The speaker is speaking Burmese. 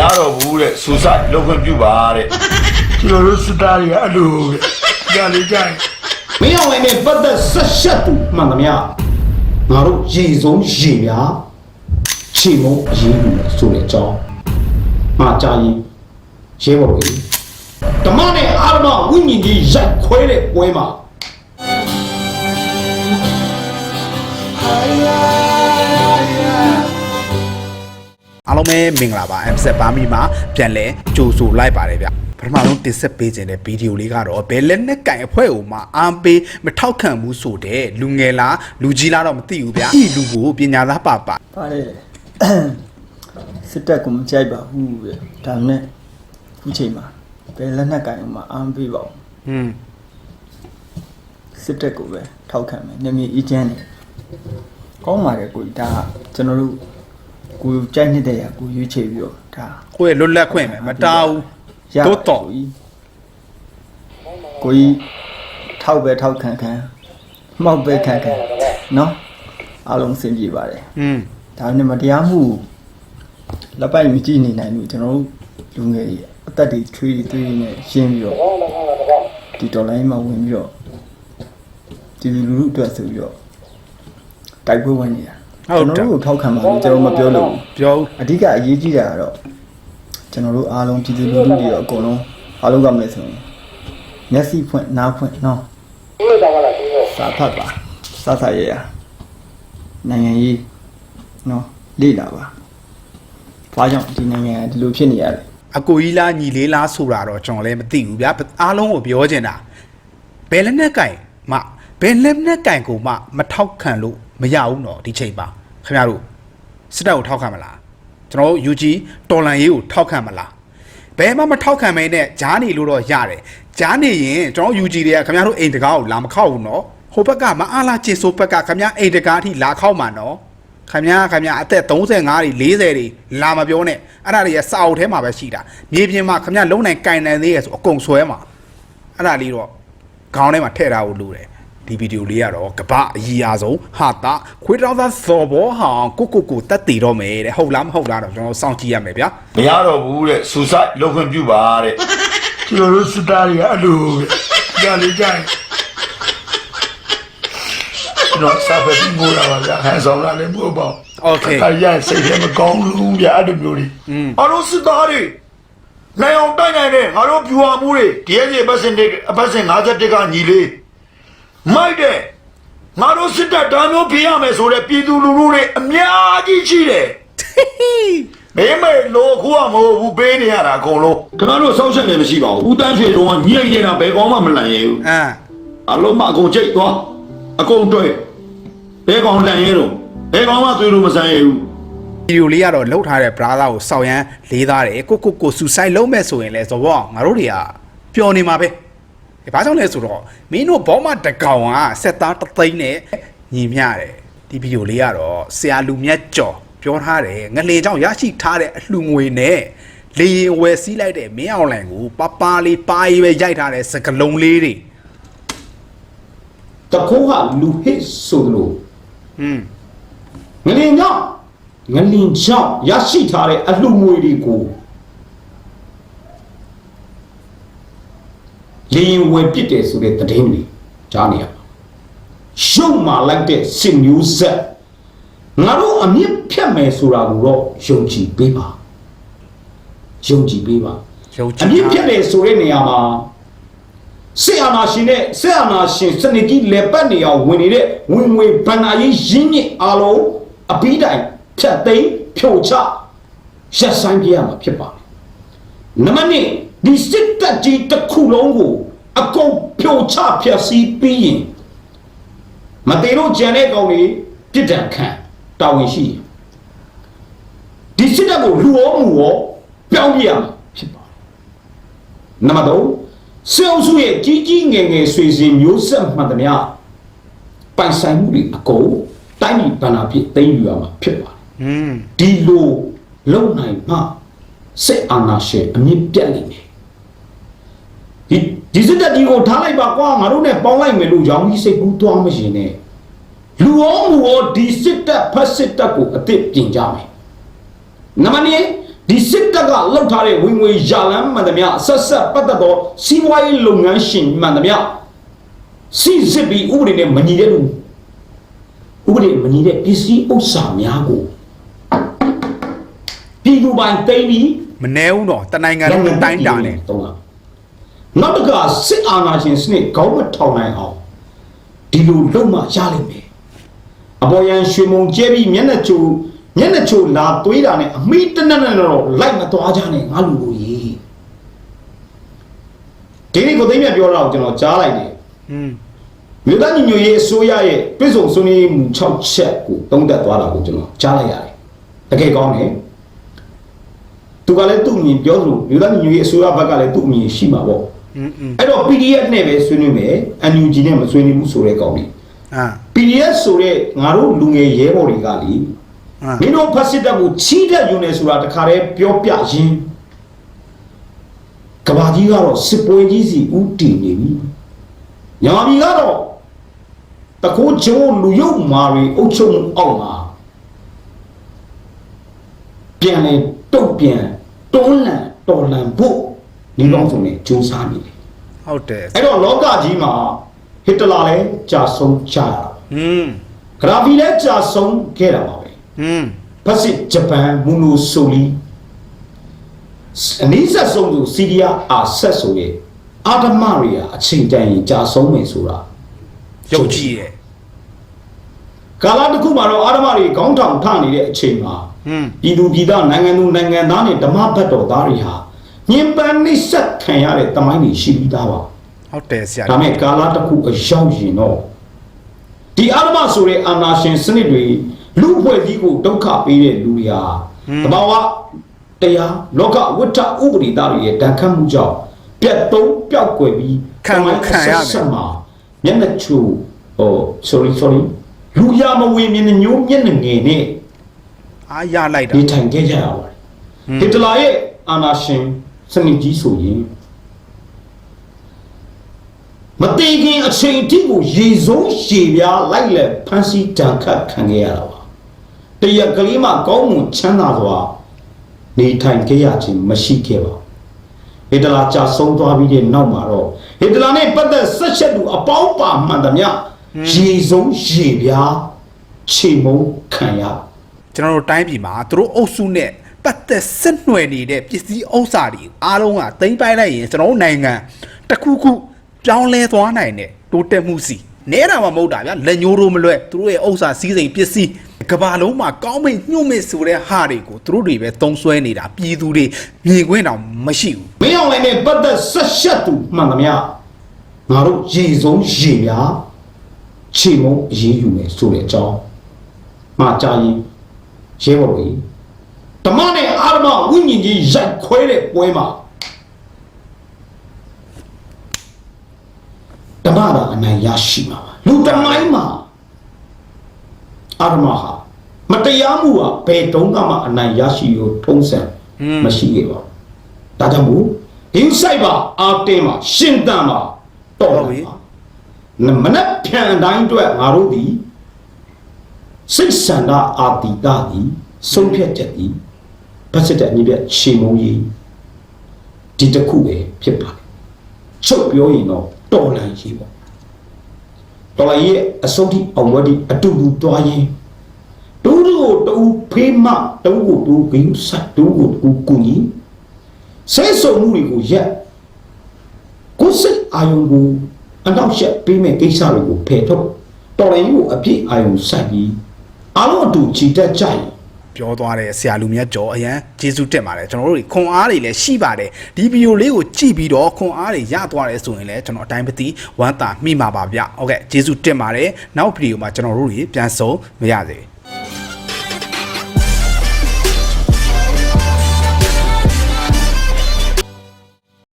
ရတော့ဘူးတဲ့ဆူဆိုင်လောက်ခွင့်ပြုပါတဲ့ကျွန်တော်တို့စတားတွေကအဲ့လိုပဲကြာလေကြာရင်မင်းအောင်လည်းပတ်သက်ဆက်ရှက်သူမှန်သမျှငါတို့ရေဆုံးရေပြားချေမုံအရေးယူမယ်ဆိုတဲ့အကြောင်းမှာကြာရင်ရဲဘော်တွေဓမ္မနဲ့အာရမဝိညာဉ်ကြီးရိုက်ခွဲတဲ့ပွဲမှာ အားလုံးပဲမင်္ဂလာပါ M7 ဘာမီမှာပြန်လဲကြိုဆိုလိုက်ပါတယ်ဗျပထမဆုံးတင်ဆက်ပေးခြင်းတဲ့ဗီဒီယိုလေးကတော့ဘယ်လက်နဲ့ကင်အဖွဲ့ကိုမှအားပေးမထောက်ခံဘူးဆိုတဲ့လူငယ်လားလူကြီးလားတော့မသိဘူးဗျဒီလူကိုပညာသားပါပါပါလေစစ်တပ်ကမကြိုက်ပါဘူးတဲ့ဒါနဲ့ခုချိန်မှာဘယ်လက်နက်ကင်မှအားမပေးပါဘူးဟွန်းစစ်တပ်ကိုပဲထောက်ခံမယ်နေမြေအီချမ်းနေကောင်းပါတယ်ကိုကြီးဒါကကျွန်တော်တို့ ကိုကြိုက်နေတဲ့ရာကိုရွေးချယ်ပြီးတော့ဒါကိုယ့်ရဲ့လွတ်လပ်ခွင့်ပဲမတားဘူးရပါတို့တော့ကိုကြီးကိုကြီးထောက်ပဲထောက်ခံခံမှောက်ပဲခံခံနော်အားလုံးစင်ပြေပါတယ်ဟွန်းဒါနဲ့မတရားမှုလက်ပိုက်မကြည့်နေနိုင်ဘူးကျွန်တော်တို့လူငယ်တွေအသက်တွေထွေးတွေတွေးနေရှင်းပြီးတော့ဒီဒေါ်လာမှာဝင်ပြီးတော့ဒီလူလူအတွက်ဆိုပြီးတော့တိုက်ပွဲဝင်နေတာ ကျွန်တော်တို့ကိုထောက်ခံပါလို့ကျွန်တော်မပြောလို့ဘူးပြောအဓိကအရေးကြီးတာကတော့ကျွန်တော်တို့အားလုံးပြည်သူလူထုတွေရောအကုန်လုံးအားလုံးကမလဲဆိုရင်မျက်စိဖွင့်နားဖွင့်နော်စာဖတ်ပါစာစာရရနိုင်ငံရေးနော်လေ့လာပါဘာကြောင့်ဒီနိုင်ငံကဒီလိုဖြစ်နေရလဲအကိုကြီးလားညီလေးလားဆိုတာတော့ကျွန်တော်လည်းမသိဘူးဗျအားလုံးကိုပြောချင်တာဘယ်လက်နဲ့ကင်မှဘယ်လက်နဲ့ကင်ကိုမှမထောက်ခံလို့မရဘူးနော်ဒီချိန်ပါ ခင်ဗျားတို့စစ်တပ်ကိုထောက်ခံမလားကျွန်တော်တို့ UG တော်လန်ရေးကိုထောက်ခံမလားဘယ်မှမထောက်ခံမဲနဲ့ဂျားနေလို့တော့ရတယ်ဂျားနေရင်ကျွန်တော် UG တွေကခင်ဗျားတို့အိမ်တကားကိုလာမခောက်ဘူးနော်ဟိုဘက်ကမအားလားချေဆိုဘက်ကခင်ဗျားအိမ်တကားအထိလာခောက်မှာနော်ခင်ဗျားခင်ဗျားအသက်35တွေ40တွေလာမပြောနဲ့အဲ့ဒါတွေရစာအုပ်ထဲမှာပဲရှိတာမြေပြင်မှာခင်ဗျားလုံးနိုင်ကင်နိုင်သေးရဆိုအကုန်ဆွဲမှာအဲ့ဒါလေးတော့ခေါင်းထဲမှာထည့်ထားဖို့လိုတယ် ဒီဗီဒီယိုလေးကတော့ကပအကြီးအဆုံးဟာတာခွေးတောင်းသားစော်ဘောဟောင်ကိုကိုကိုတက်တည်တော့မယ်တဲ့ဟုတ်လားမဟုတ်လားတော့ကျွန်တော်စောင့်ကြည့်ရမယ်ဗျာ မရတော့ဘူးတဲ့ဆူဆိုင်လောက်ခွင့်ပြုပါတဲ့ကျွန်တော်တို့စတားတွေကအဲ့လိုပဲကြာလေကြာရင်ကျွန်တော်စာပဲပြီးငိုးတာပါဗျာဟန်ဆောင်လာလည်းမဟုတ်ပါဘူး โอเค ခါရစိတ်ထဲမကောင်းလို့ဗျာအဲ့လိုမျိုးတွေအားလုံးစစ်သားတွေနိုင်အောင်တိုက်နိုင်တဲ့ငါတို့ပြူဟာမှုတွေဒီရဲ့အပတ်စဉ်တဲ့အပတ်စဉ်51ကညီလေး မိုက်တဲ့ငါတို့စစ်တပ်ဒါမျိုးပြရမယ်ဆိုတဲ့ပြည်သူလူထုတွေအများကြီးရှိတယ်မင်းမေလို့ခုကမဟုတ်ဘူးပေးနေရတာအကုန်လုံးခင်ဗျားတို့ဆောက်ချက်လည်းမရှိပါဘူးဦးတန်းရွှေတုံးကညိတ်နေတာဘယ်ကောင်းမှမလန့်ရဲဘူးအမ်အလုံးမအကုန်ကြိတ်သွားအကုန်တွေ့ဘယ်ကောင်လန့်ရဲတော့ဘယ်ကောင်မှသွေးလို့မဆန်းရဲဘူးဗီဒီယိုလေးကတော့လှုပ်ထားတဲ့ brother ကိုစောက်ရမ်းလေးသားတယ်ကိုကိုကိုဆူဆိုင်လုံးမဲ့ဆိုရင်လဲဇဘောငါတို့တွေကပျော်နေမှာပဲဒီ ဘာကြောင့်လဲဆိုတော့မင်းတို့ဘောမတကောင်ကစက်သားတသိန်းနဲ့ညီမျှတယ်ဒီဗီဒီယိုလေးကတော့ဆရာလူမြတ်ကျော်ပြောထားတယ်ငလေကြောင့်ရရှိထားတဲ့အလှငွေနဲ့လေရင်ဝယ်စီးလိုက်တဲ့မင်းအောင်လန်ကိုပပလေးပါရေးပဲရိုက်ထားတဲ့စကလုံးလေးတွေတခိုးကလူဟစ်ဆိုလို့ဟွန်းငလင်ကြောင့်ငလင်ကြောင့်ရရှိထားတဲ့အလှငွေတွေကို လင်းဝယ်ပစ်တယ်ဆိုတဲ့သတင်းတွေကြားနေရပါရုံမာလိုက်တဲ့စင်မျိုးဆက်ငါတို့အမြင့်ဖြတ်မယ်ဆိုတာကိုတော့ယုံကြည်ပေးပါယုံကြည်ပေးပါရုပ်ချအမြင့်ဖြတ်တယ်ဆိုတဲ့နေရာမှာဆေအာနာရှင်နဲ့ဆေအာနာရှင်စနစ်ကြီးလက်ပတ်နေအောင်ဝင်နေတဲ့ဝင်ငွေဗန္နာရေးရင်းမြစ်အားလုံးအပီးတိုင်ဖြတ်သိမ်းဖြိုချရက်ဆိုင်ပြရမှာဖြစ်ပါတယ်နံပါတ်1 ဒီစစ်တပ်ကြီးတစ်ခုလုံးကိုအကုန်ဖြိုချဖျက်ဆီးပြီးရင်မတေတို့ကြံတဲ့ကောင်တွေပြစ်ဒဏ်ခံတာဝန်ရှိရင်ဒီစစ်တပ်ကိုလူရောမှုရောပြောင်းပြရမှာဖြစ်ပါတယ်နံပါတ်3စေအုပ်စုရဲ့ကြီးကြီးငယ်ငယ်ဆွေစဉ်မျိုးဆက်မှန်သမျှပိုင်ဆိုင်မှုတွေအကုန်တိုင်းပြည်ဗန္နာဖြစ်သိမ်းယူရမှာဖြစ်ပါတယ်ဟွန်းဒီလိုလုံနိုင်မှစိတ်အာဏာရှင်အမြင့်ပြတ်နေတယ် ဒီဒီစစ်တပ်ဒီကိုထားလိုက်ပါကွာငါတို့နဲ့ပေါင်းလိုက်မယ်လို့ရောင်ကြီးစိတ်ကူးသွားမရှင်နဲ့လူရောမူရောဒီစစ်တပ်ဖက်စစ်တပ်ကိုအစ်စ်ပြင်ကြမယ်နံပါတ်2ဒီစစ်တပ်ကလောက်ထားတဲ့ဝင်ငွေရလန်းမှန်သမျှဆက်ဆက်ပတ်သက်သောစီးပွားရေးလုပ်ငန်းရှင်မှန်သမျှစီစစ်ပြီးဥပဒေနဲ့မညီတဲ့လူဥပဒေမညီတဲ့ပစ္စည်းဥစ္စာများကိုပြည်သူပိုင်သိမ်းပြီးမနှဲဘူးတော့တနိုင်ငံလုံးအတိုင်းတာနဲ့တော့လား နောက်တကစစ်အာဏာရှင်စနစ်ခေါင်းမထောင်နိုင်အောင်ဒီလိုလုပ်မှရလိမ့်မယ်အပေါ်ရန်ရွှေမုံကျဲပြီးမျက်နှာချိုမျက်နှာချိုလာသွေးတာနဲ့အမိတနက်နဲ့တော့လိုက်မသွားကြနဲ့ငါလူကိုကြီးဒီနေ့ကိုသိမ်းမြပြောတာကိုကျွန်တော်ကြားလိုက်တယ်อืมမြို့သားညီညွတ်ရေးအစိုးရရဲ့ပြည်စုံစုံရေးမှု6ချက်ကိုတုံးတက်သွားတာကိုကျွန်တော်ကြားလိုက်ရတယ်တကယ်ကောင်းတယ်သူကလည်းသူ့အမြင်ပြောသလိုမြို့သားညီညွတ်ရေးအစိုးရဘက်ကလည်းသူ့အမြင်ရှိမှာပေါ့ အဲ့တော့ PDF နဲ့ပဲဆွေးနွေးမယ် NUG နဲ့မဆွေးနွေးဘူးဆိုတဲ့ကောင်းပြီအာ PDF ဆိုတဲ့ငါတို့လူငယ်ရဲဘော်တွေကလေအာမင်းတို့ဖက်စစ်တပ်ကိုချီးတက်ယူနေဆိုတာတခါတည်းပြောပြရင်းကဘာကြီးကတော့စစ်ပွဲကြီးစီဥတည်နေပြီညာပြည်ကတော့တကူကျိုးလူယုံမာရီအုပ်ချုပ်မှုအောက်မှာပြန်လေတုတ်ပြန်တွန်းလှန်တော်လှန်ဖို့ ဒီလောက်ဆိုနေစူးစမ်းနေတယ် ဟုတ်တယ် အဲ့တော့လောကကြီးမှာဟစ်တလာလည်းကြာဆုံးကြရတာ อืม ဂရာဖီလည်းကြာဆုံးခဲ့တာပါပဲ อืม ဖက်စစ်ဂျပန်မူနိုဆိုလီအနည်းဆက်ဆုံးသူစီးရီးယားအာဆက်ဆိုတဲ့အာဒမရီယာအချိန်တန်ရင်ကြာဆုံးမယ်ဆိုတာ ရုပ်ကြည့်ရဲ့ ကာလတစ်ခုမှာတော့အာဒမရီခေါင်းထောင်ထနေတဲ့အချိန်မှာ อืม ပြည်သူပြည်သားနိုင်ငံသူနိုင်ငံသားနဲ့ဓမ္မဘတ်တော်သားတွေဟာ ညင်ပန်းနှိစက်ခံရတဲ့တမိုင်းတွေရှိပြီးသားပါဟုတ်တယ်ဆရာဒါမဲ့ကာလတစ်ခုအရောက်ရင်တော့ဒီအာရမဆိုတဲ့အာနာရှင်စနစ်တွေလူဖွဲ့စည်းကိုဒုက္ခပေးတဲ့လူတွေဟာတဘာဝတရားလောကဝိတ္တဥပဒေသားတွေရဲ့တန်ခတ်မှုကြောင့်ပြတ်သုံးပျောက်ကွယ်ပြီးဆက်မှာမျက်နှာချိုဟို sorry sorry လူရမဝင်မျက်နှာညိုးမျက်နှာငယ်နဲ့အားရလိုက်တာနေထိုင်ခဲ့ကြရပါတယ်ဟစ်တလာရဲ့အာနာရှင် စနစ်ကြီးဆိုရင်မတေခင်အချိန်အထိကိုရေဆုံးရှည်ပြားလိုက်လက်ဖမ်းဆီးတန်ခတ်ခံခဲ့ရတာပါတရက်ကလေးမှကောင်းမွန်ချမ်းသာစွာနေထိုင်ခဲ့ရခြင်းမရှိခဲ့ပါဟစ်တလာကြာဆုံးသွားပြီးတဲ့နောက်မှာတော့ဟစ်တလာနဲ့ပတ်သက်ဆက်ချက်သူအပေါင်းပါမှန်သမျှရေဆုံးရှည်ပြားချိန်မုံခံရကျွန်တော်တို့တိုင်းပြည်မှာသူတို့အုပ်စုနဲ့ ပတ်သက်ဆက်နွယ်နေတဲ့ပစ္စည်းဥစ္စာတွေအားလုံးကသိမ်းပိုက်လိုက်ရင်ကျွန်တော်တို့နိုင်ငံတစ်ခုခုပြောင်းလဲသွားနိုင်တဲ့တိုးတက်မှုစီနဲတာမှမဟုတ်တာဗျလက်ညိုးတို့မလွဲသူတို့ရဲ့ဥစ္စာစည်းစိမ်ပစ္စည်းကဘာလုံးမှာကောင်းမိတ်ညှို့မိတ်ဆိုတဲ့ဟာတွေကိုသူတို့တွေပဲသုံးဆွဲနေတာပြည်သူတွေမြင်ကွင်းတောင်မရှိဘူးမင်းအောင်လည်းနဲ့ပတ်သက်ဆက်ရှက်သူမှန်သမျှငါတို့ရေဆုံးရေပြားခြေမုံအရေးယူမယ်ဆိုတဲ့အကြောင်းမှာကြာရင်ရဲဘော်ကြီး ဓမ္မနဲ့အာရမဝိညာဉ်ကြီးရိုက်ခွဲတဲ့ပွဲမှာဓမ္မသာအနိုင်ရရှိမှာပါလူတမိုင်းမှာအာရမဟာမတရားမှုဟာဘယ်တုန်းကမှအနိုင်ရရှိရထုံးစံမရှိခဲ့ပါဘူးဒါကြောင့်မို့ဒီဆိုင်ပါအာတင်းပါရှင်တန်ပါတော်ပါပြီမနက်ဖြန်တိုင်းအတွက်ငါတို့ဒီစိတ်ဆန္ဒအာတိတသည်ဆုံးဖြတ်ချက်သည် ဗတ်စစ်တဲ့အညီပြရှေမုံကြီးဒီတစ်ခုပဲဖြစ်ပါတယ်ချုပ်ပြောရင်တော့တော်လန်ကြီးပေါ့တော်လန်ကြီးရဲ့အဆုံးထိအောင်ဝတ်ဒီအတူတူတွားရင်တူတူကိုတူဖေးမတူကိုတူဂိမ်းဆက်တူကိုတူကူညီဆဲဆုံမှုတွေကိုရက်ကိုယ်စိတ်အာယုံကိုအနောက်ရှက်ပေးမဲ့ကိစ္စတွေကိုဖယ်ထုတ်တော်ရင်ကိုအပြည့်အာယုံစိုက်ပြီးအလုံးအတူချီတက်ကြရင် ပြောသွားတဲ့ဆရာလူမြတ်ကျော်အရန်ကျေးဇူးတင်ပါတယ်ကျွန်တော်တို့ခွန်အားတွေလည်းရှိပါတယ်ဒီဗီဒီယိုလေးကိုကြည့်ပြီးတော့ခွန်အားတွေရသွားတယ်ဆိုရင်လည်းကျွန်တော်အတိုင်းပတိဝမ်းသာမိမှာပါဗျဟုတ်ကဲ့ကျေးဇူးတင်ပါတယ်နောက်ဗီဒီယိုမှာကျွန်တော်တို့တွေပြန်ဆုံမရစေ